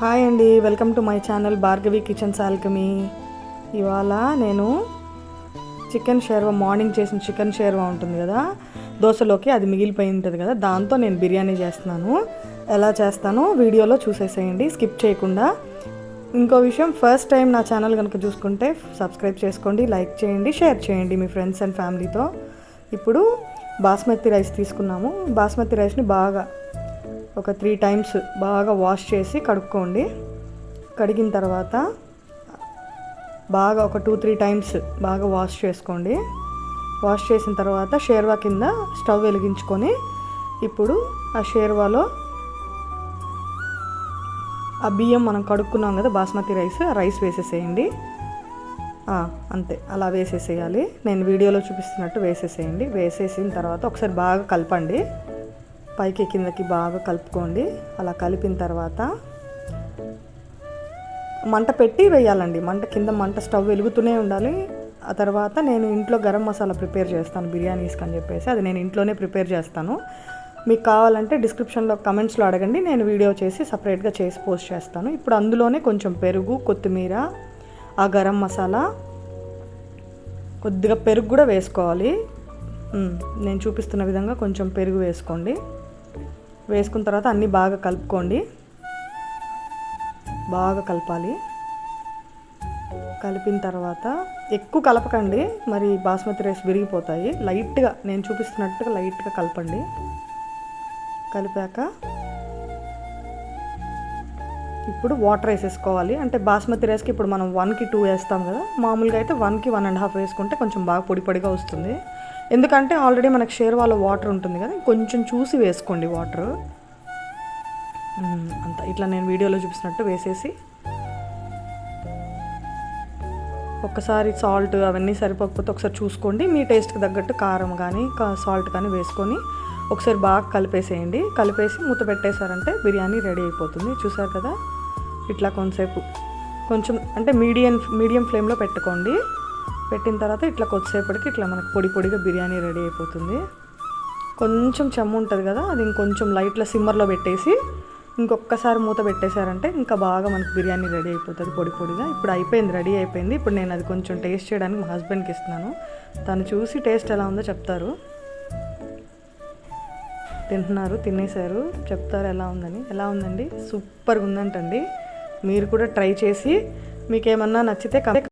Hi అండి welcome to my channel Bhargavi kitchen సాల్కమీ. ఇవాళ నేను చికెన్ షేర్వా మార్నింగ్ చేసిన చికెన్ షేర్వా ఉంటుంది కదా దోశలోకి అది మిగిలిపోయి ఉంటుంది కదా దాంతో నేను బిర్యానీ చేస్తున్నాను. ఎలా చేస్తానో వీడియోలో చూసేసేయండి స్కిప్ చేయకుండా. ఇంకో విషయం ఫస్ట్ టైం నా ఛానల్ కనుక చూసుకుంటే సబ్స్క్రైబ్ చేసుకోండి లైక్ చేయండి షేర్ చేయండి మీ ఫ్రెండ్స్ అండ్ ఫ్యామిలీతో. ఇప్పుడు బాస్మతి రైస్ తీసుకున్నాము. బాస్మతి రైస్ని బాగా ఒక త్రీ టైమ్స్ బాగా వాష్ చేసి కడుక్కోండి. కడిగిన తర్వాత బాగా ఒక టూ త్రీ టైమ్స్ బాగా వాష్ చేసుకోండి. వాష్ చేసిన తర్వాత షేర్వా కింద స్టవ్ వెలిగించుకొని ఇప్పుడు ఆ షేర్వాలో ఆ బియ్యం మనం కడుక్కున్నాం కదా బాస్మతి రైస్ ఆ రైస్ వేసేసేయండి. అంతే అలా వేసేసేయాలి. నేను వీడియోలో చూపిస్తున్నట్టు వేసేసేయండి. వేసేసిన తర్వాత ఒకసారి బాగా కలపండి. పైకి కిందకి బాగా కలుపుకోండి. అలా కలిపిన తర్వాత మంట పెట్టి వేయాలండి. మంట కింద మంట స్టవ్ వెలుగుతూనే ఉండాలి. ఆ తర్వాత నేను ఇంట్లో గరం మసాలా ప్రిపేర్ చేస్తాను బిర్యానీస్కి అని చెప్పేసి. అది నేను ఇంట్లోనే ప్రిపేర్ చేస్తాను. మీకు కావాలంటే డిస్క్రిప్షన్లో కమెంట్స్లో అడగండి. నేను వీడియో చేసి సపరేట్గా చేసి పోస్ట్ చేస్తాను. ఇప్పుడు అందులోనే కొంచెం పెరుగు కొత్తిమీర ఆ గరం మసాలా కొద్దిగా పెరుగు కూడా వేసుకోవాలి. నేను చూపిస్తున్న విధంగా కొంచెం పెరుగు వేసుకోండి. వేసుకున్న తర్వాత అన్నీ బాగా కలుపుకోండి. బాగా కలపాలి. కలిపిన తర్వాత ఎక్కువ కలపకండి. మరి బాస్మతి రైస్ విరిగిపోతాయి. లైట్గా నేను చూపిస్తున్నట్టుగా లైట్గా కలపండి. కలిపాక ఇప్పుడు వాటర్ వేసేసుకోవాలి అంటే బాస్మతి రైస్కి ఇప్పుడు మనం వన్కి టూ వేస్తాం కదా. మామూలుగా అయితే వన్కి వన్ అండ్ హాఫ్ వేసుకుంటే కొంచెం బాగా పొడి పొడిగా వస్తుంది. ఎందుకంటే ఆల్రెడీ మనకు షేర్వాలో వాటర్ ఉంటుంది కదా కొంచెం చూసి వేసుకోండి వాటర్. అంత. ఇట్లా నేను వీడియోలో చూపిస్తున్నట్టు వేసేసి ఒక్కసారి సాల్ట్ అవన్నీ సరిపోకపోతే ఒకసారి చూసుకోండి. మీ టేస్ట్కి తగ్గట్టు కారం కానీ సాల్ట్ కానీ వేసుకొని ఒకసారి బాగా కలిపేసేయండి. కలిపేసి మూత పెట్టేశారంటే బిర్యానీ రెడీ అయిపోతుంది. చూసారు కదా? ఇట్లా కొంతసేపు కొంచెం అంటే మీడియం మీడియం ఫ్లేమ్లో పెట్టుకోండి. పెట్టిన తర్వాత ఇట్లా కొద్దిసేపటికి ఇట్లా మనకు పొడి పొడిగా బిర్యానీ రెడీ అయిపోతుంది. కొంచెం చెమ్ము ఉంటుంది కదా అది ఇంకొంచెం లైట్లో సిమ్మర్లో పెట్టేసి ఇంకొకసారి మూత పెట్టేశారంటే ఇంకా బాగా మనకు బిర్యానీ రెడీ అయిపోతుంది పొడి పొడిగా. ఇప్పుడు అయిపోయింది రెడీ అయిపోయింది. ఇప్పుడు నేను అది కొంచెం టేస్ట్ చేయడానికి మా హస్బెండ్కి ఇస్తున్నాను. తను చూసి టేస్ట్ ఎలా ఉందో చెప్తారు. తింటున్నారు తినేశారు. చెప్తారు ఎలా ఉందని. ఎలా ఉందండి? సూపర్గా ఉందంటండి. మీరు కూడా ట్రై చేసి మీకేమన్నా నచ్చితే కమెంట్